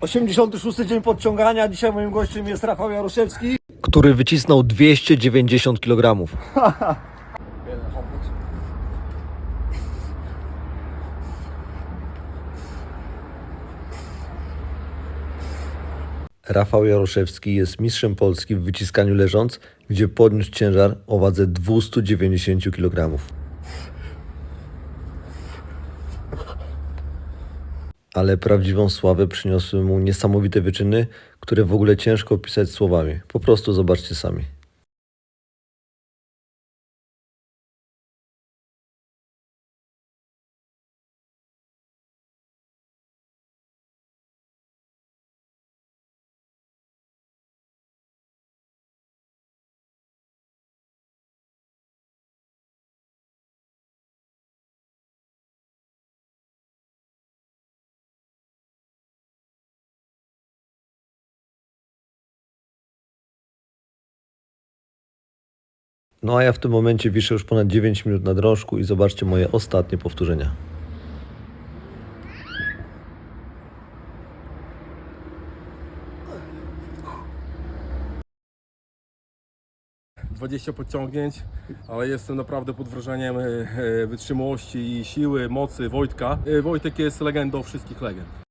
86 dzień podciągania. Dzisiaj moim gościem jest Rafał Jaroszewski, który wycisnął 290 kg. Rafał Jaroszewski jest mistrzem Polski w wyciskaniu leżąc, gdzie podniósł ciężar o wadze 290 kg. Ale prawdziwą sławę przyniosły mu niesamowite wyczyny, które w ogóle ciężko opisać słowami. Po prostu zobaczcie sami. No a ja w tym momencie wiszę już ponad 9 minut na drążku i zobaczcie moje ostatnie powtórzenia. - 20 podciągnięć, ale jestem naprawdę pod wrażeniem e, e, wytrzymałości i siły, mocy Wojtka. E, Wojtek jest legendą wszystkich legend.